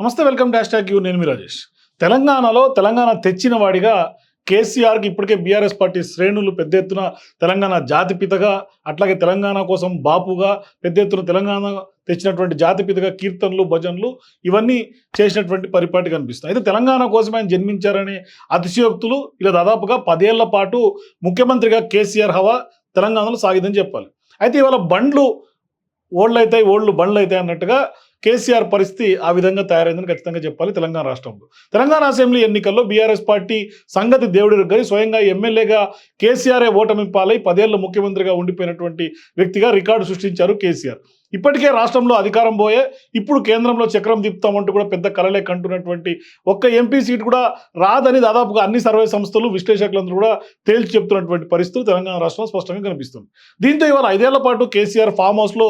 నమస్తే welcome dash tax you నేను మీ రాజేష్. తెలంగాణలో తెలంగాణ తెచ్చిన వాడిగా కేసీఆర్కి ఇప్పటికే బీఆర్ఎస్ పార్టీ శ్రేణులు పెద్ద ఎత్తున తెలంగాణ జాతిపితగా అట్లాగే తెలంగాణ కోసం బాపుగా పెద్ద ఎత్తున తెలంగాణ తెచ్చినటువంటి జాతిపితగా కీర్తనలు భజనలు ఇవన్నీ చేసినటువంటి పరిపాటి కనిపిస్తుంది అయితే తెలంగాణ కోసం ఆయన జన్మించారనే అతిశయోక్తులు ఇలా దాదాపుగా పదేళ్ళ పాటు ముఖ్యమంత్రిగా కేసీఆర్ హవా తెలంగాణలో సాగిదని చెప్పాలి. అయితే ఇవాళ బండ్లు ఓళ్ళు అవుతాయి ఓళ్ళు బండ్లు అవుతాయి అన్నట్టుగా కేసీఆర్ పరిస్థితి ఆ విధంగా తయారైందని ఖచ్చితంగా చెప్పాలి తెలంగాణ రాష్ట్రంలో. తెలంగాణ అసెంబ్లీ ఎన్నికల్లో బీఆర్ఎస్ పార్టీ సంగతి దేవుడి గని స్వయంగా ఎమ్మెల్యేగా కేసీఆర్ఏ ఓటమి పాలై పదేళ్ళ ముఖ్యమంత్రిగా ఉండిపోయినటువంటి వ్యక్తిగా రికార్డు సృష్టించారు కేసీఆర్. ఇప్పటికే రాష్ట్రంలో అధికారం పోయే ఇప్పుడు కేంద్రంలో చక్రం తిప్పుతామంటూ కూడా పెద్ద కలలే కంటున్నటువంటి ఒక్క ఎంపీ సీట్ కూడా రాదని దాదాపుగా అన్ని సర్వే సంస్థలు విశ్లేషకులందరూ కూడా తేల్చి చెప్తున్నటువంటి పరిస్థితులు తెలంగాణ రాష్ట్రంలో స్పష్టంగా కనిపిస్తుంది. దీంతో ఇవాళ ఐదేళ్ళ పాటు కేసీఆర్ ఫామ్ హౌస్లో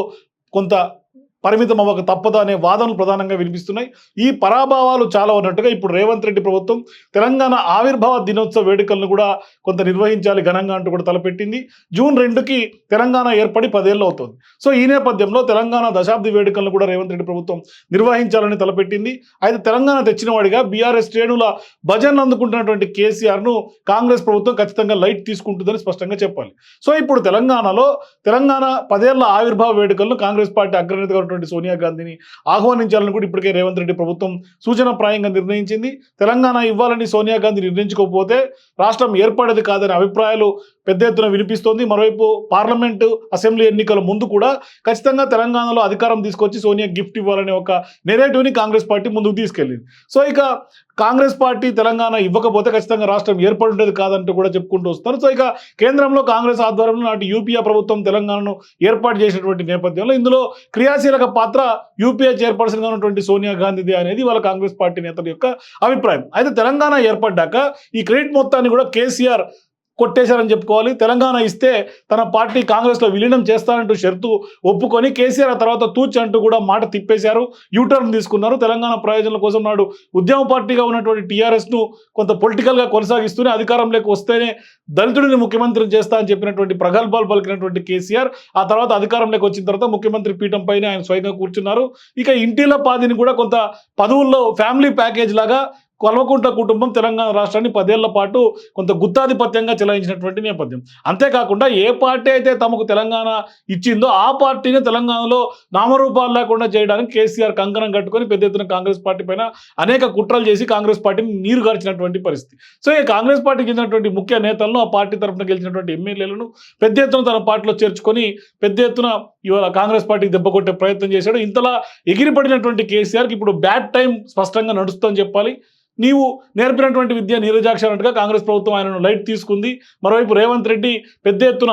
కొంత పరిమితం అవ్వక తప్పదు అనే వాదనలు ప్రధానంగా వినిపిస్తున్నాయి. ఈ పరాభావాలు చాలా ఉన్నట్టుగా ఇప్పుడు రేవంత్ రెడ్డి ప్రభుత్వం తెలంగాణ ఆవిర్భావ దినోత్సవ వేడుకలను కూడా కొంత నిర్వహించాలి ఘనంగా అంటూ కూడా తలపెట్టింది. జూన్ రెండుకి తెలంగాణ ఏర్పడి పదేళ్ళు అవుతుంది. సో ఈ నేపథ్యంలో తెలంగాణ దశాబ్ది వేడుకలను కూడా రేవంత్ రెడ్డి ప్రభుత్వం నిర్వహించాలని తలపెట్టింది. అయితే తెలంగాణ తెచ్చినవాడిగా బీఆర్ఎస్ శ్రేణుల భజనలు అందుకుంటున్నటువంటి కేసీఆర్ను కాంగ్రెస్ ప్రభుత్వం ఖచ్చితంగా లైట్ తీసుకుంటుందని స్పష్టంగా చెప్పాలి. సో ఇప్పుడు తెలంగాణలో తెలంగాణ పదేళ్ళ ఆవిర్భావ వేడుకలను కాంగ్రెస్ పార్టీ అగ్రనేతగా ఉన్నటువంటి సోనియా గాంధీని ఆహ్వానించాలని కూడా ఇప్పటికే రేవంత్ రెడ్డి ప్రభుత్వం సూచనప్రాయంగా నిర్ణయించింది. తెలంగాణ ఇవ్వాలని సోనియా గాంధీ నిర్ణయించుకోకపోతే రాష్ట్రం ఏర్పడేది కాదనే అభిప్రాయాలు పెద్ద ఎత్తున వినిపిస్తోంది. మరోవైపు పార్లమెంటు అసెంబ్లీ ఎన్నికల ముందు కూడా ఖచ్చితంగా తెలంగాణలో అధికారం తీసుకొచ్చి సోనియా గిఫ్ట్ ఇవ్వాలనే ఒక నెరేటివ్ని కాంగ్రెస్ పార్టీ ముందుకు తీసుకెళ్ళింది. సో ఇక కాంగ్రెస్ పార్టీ తెలంగాణ ఇవ్వకపోతే ఖచ్చితంగా రాష్ట్రం ఏర్పడి ఉండేది కాదంటూ కూడా చెప్పుకుంటూ వస్తారు. సో ఇక కేంద్రంలో కాంగ్రెస్ ఆధ్వర్యంలో నాటి యూపీఏ ప్రభుత్వం తెలంగాణను ఏర్పాటు చేసినటువంటి నేపథ్యంలో ఇందులో క్రియాశీలక పాత్ర యూపీఏ చైర్పర్సన్గా ఉన్నటువంటి సోనియా గాంధీది అనేది వాళ్ళ కాంగ్రెస్ పార్టీ నేతల యొక్క అభిప్రాయం. అయితే తెలంగాణ ఏర్పడ్డాక ఈ క్రెడిట్ మొత్తాన్ని కూడా కేసీఆర్ కొట్టేశారని చెప్పుకోవాలి. తెలంగాణ ఇస్తే తన పార్టీ కాంగ్రెస్లో విలీనం చేస్తానంటూ షరతు ఒప్పుకొని కేసీఆర్ ఆ తర్వాత తూచి అంటూ కూడా మాట తిప్పేశారు. యూటర్న్ తీసుకున్నారు. తెలంగాణ ప్రయోజనాల కోసం నాడు ఉద్యమ పార్టీగా ఉన్నటువంటి టీఆర్ఎస్ను కొంత పొలిటికల్గా కొనసాగిస్తూనే అధికారంలోకి వస్తేనే దళితుడిని ముఖ్యమంత్రిని చేస్తా అని చెప్పినటువంటి ప్రగల్భాలు పలికినటువంటి కేసీఆర్ ఆ తర్వాత అధికారంలోకి వచ్చిన తర్వాత ముఖ్యమంత్రి పీఠం పైన ఆయన స్వయంగా కూర్చున్నారు. ఇక ఇంటిల పాదిని కూడా కొంత పదవుల్లో ఫ్యామిలీ ప్యాకేజ్ లాగా కల్వకుంట్ల కుటుంబం తెలంగాణ రాష్ట్రాన్ని పదేళ్ళ పాటు కొంత గుత్తాధిపత్యంగా చెలాయించినటువంటి నేపథ్యం. అంతేకాకుండా ఏ పార్టీ అయితే తమకు తెలంగాణ ఇచ్చిందో ఆ పార్టీని తెలంగాణలో నామరూపాలు లేకుండా చేయడానికి కేసీఆర్ కంకణం కట్టుకొని పెద్ద ఎత్తున కాంగ్రెస్ పార్టీ పైన అనేక కుట్రలు చేసి కాంగ్రెస్ పార్టీని నీరు గార్చినటువంటి పరిస్థితి. సో ఈ కాంగ్రెస్ పార్టీకి చెందినటువంటి ముఖ్య నేతలను ఆ పార్టీ తరఫున గెలిచినటువంటి ఎమ్మెల్యేలను పెద్ద ఎత్తున తన పార్టీలో చేర్చుకొని పెద్ద ఎత్తున ఇవాళ కాంగ్రెస్ పార్టీకి దెబ్బ కొట్టే ప్రయత్నం చేశాడు. ఇంతలా ఎగిరిపడినటువంటి కేసీఆర్కి ఇప్పుడు బ్యాడ్ టైం స్పష్టంగా నడుస్తుందని చెప్పాలి. నీవు నేర్పినటువంటి విద్య నీరజాక్ష అన్నట్టుగా కాంగ్రెస్ ప్రభుత్వం ఆయనను లైట్ తీసుకుంది. మరోవైపు రేవంత్ రెడ్డి పెద్ద ఎత్తున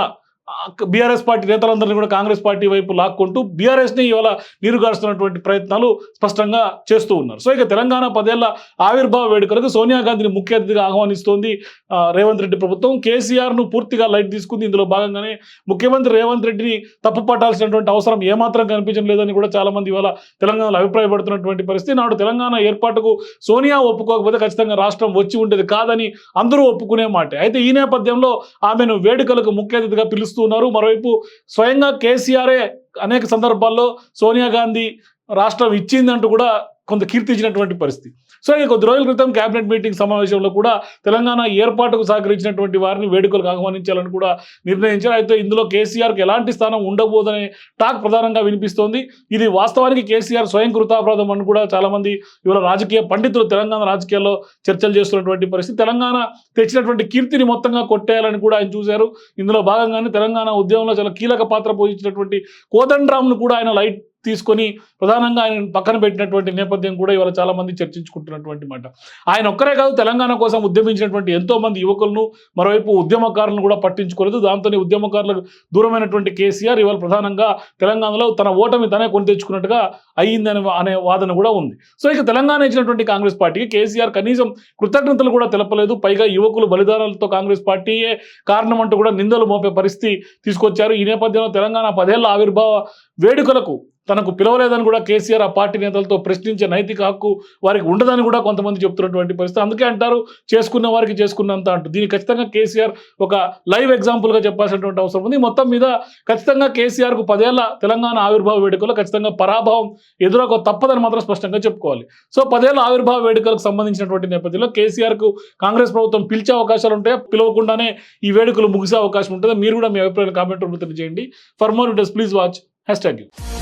బీఆర్ఎస్ పార్టీ నేతలందరినీ కూడా కాంగ్రెస్ పార్టీ వైపు లాక్కుంటూ బీఆర్ఎస్ని ఇవాళ నీరుగారుస్తున్నటువంటి ప్రయత్నాలు స్పష్టంగా చేస్తూ ఉన్నారు. సో ఇక తెలంగాణ పదేళ్ళ ఆవిర్భావ వేడుకలకు సోనియా గాంధీని ముఖ్య అతిథిగా ఆహ్వానిస్తోంది ఆ, రేవంత్ రెడ్డి ప్రభుత్వం. కేసీఆర్ను పూర్తిగా లైట్ తీసుకుంది. ఇందులో భాగంగానే ముఖ్యమంత్రి రేవంత్ రెడ్డిని తప్పు పట్టాల్సినటువంటి అవసరం ఏమాత్రం కనిపించడం లేదని కూడా చాలా మంది ఇవాళ తెలంగాణలో అభిప్రాయపడుతున్నటువంటి పరిస్థితి. నాడు తెలంగాణ ఏర్పాటుకు సోనియా ఒప్పుకోకపోతే ఖచ్చితంగా రాష్ట్రం వచ్చి ఉండేది కాదని అందరూ ఒప్పుకునే మాట. అయితే ఈ నేపథ్యంలో ఆమెను వేడుకలకు ముఖ్య అతిథిగా పిలుస్తూ ఉన్నారు మరోవైపు స్వయంగా కేసీఆరే అనేక సందర్భాల్లో సోనియా గాంధీ రాష్ట్రం ఇచ్చిందంటూ కూడా కొంత కీర్తించినటువంటి పరిస్థితి. సో ఇక కొద్ది రోజుల క్రితం కేబినెట్ మీటింగ్ సమావేశంలో కూడా తెలంగాణ ఏర్పాటుకు సహకరించినటువంటి వారిని వేడుకలకు ఆహ్వానించాలని కూడా నిర్ణయించారు. అయితే ఇందులో కేసీఆర్కి ఎలాంటి స్థానం ఉండబోదనే టాక్ ప్రధానంగా వినిపిస్తోంది. ఇది వాస్తవానికి కేసీఆర్ స్వయం కృతాపరాధం అని కూడా చాలామంది ఇవాళ రాజకీయ పండితులు తెలంగాణ రాజకీయాల్లో చర్చలు చేస్తున్నటువంటి పరిస్థితి. తెలంగాణ తెచ్చినటువంటి కీర్తిని మొత్తంగా కొట్టేయాలని కూడా ఆయన చూశారు. ఇందులో భాగంగానే తెలంగాణ ఉద్యమంలో చాలా కీలక పాత్ర పోషించినటువంటి కోదండరామ్ను కూడా ఆయన లైట్ తీసుకొని ప్రధానంగా ఆయన పక్కన పెట్టినటువంటి నేపథ్యం కూడా ఇవాళ చాలా మంది చర్చించుకుంటున్నటువంటి మాట. ఆయన ఒక్కరే కాదు తెలంగాణ కోసం ఉద్యమించినటువంటి ఎంతో మంది యువకులను మరోవైపు ఉద్యమకారులను కూడా పట్టించుకోలేదు. దాంతోనే ఉద్యమకారులకు దూరమైనటువంటి కేసీఆర్ ఇవాళ ప్రధానంగా తెలంగాణలో తన ఓటమి తనే కొని తెచ్చుకున్నట్టుగా అయ్యిందని అనే వాదన కూడా ఉంది. సో ఇక తెలంగాణ ఇచ్చినటువంటి కాంగ్రెస్ పార్టీకి కేసీఆర్ కనీసం కృతజ్ఞతలు కూడా తెలపలేదు. పైగా యువకులు బలిదానాలతో కాంగ్రెస్ పార్టీయే కారణం అంటూ కూడా నిందలు మోపే పరిస్థితి తీసుకొచ్చారు. ఈ నేపథ్యంలో తెలంగాణ పదేళ్ళ ఆవిర్భావ వేడుకలకు తనకు పిలవలేదని కూడా కేసీఆర్ ఆ పార్టీ నేతలతో ప్రశ్నించే నైతిక హక్కు వారికి ఉండదని కూడా కొంతమంది చెప్తున్నటువంటి పరిస్థితి. అందుకే అంటారు చేసుకున్న వారికి చేసుకున్నంత అంటూ. దీనికి ఖచ్చితంగా కేసీఆర్ ఒక లైవ్ ఎగ్జాంపుల్గా చెప్పాల్సినటువంటి అవసరం ఉంది. మొత్తం మీద ఖచ్చితంగా కేసీఆర్కు పదేళ్ళ తెలంగాణ ఆవిర్భావ వేడుకలో ఖచ్చితంగా పరాభవం ఎదురొక తప్పదని మాత్రం స్పష్టంగా చెప్పుకోవాలి. సో పదేళ్ళ ఆవిర్భావ వేడుకలకు సంబంధించినటువంటి నేపథ్యంలో కేసీఆర్కు కాంగ్రెస్ ప్రభుత్వం పిలిచే అవకాశాలు ఉంటాయా? పిలవకుండానే ఈ వేడుకలు ముగిసే అవకాశం ఉంటుంది? మీరు కూడా మీ అభిప్రాయాలు కామెంట్ రూపంలో తెలియజేయండి. For more videos please watch hash tag you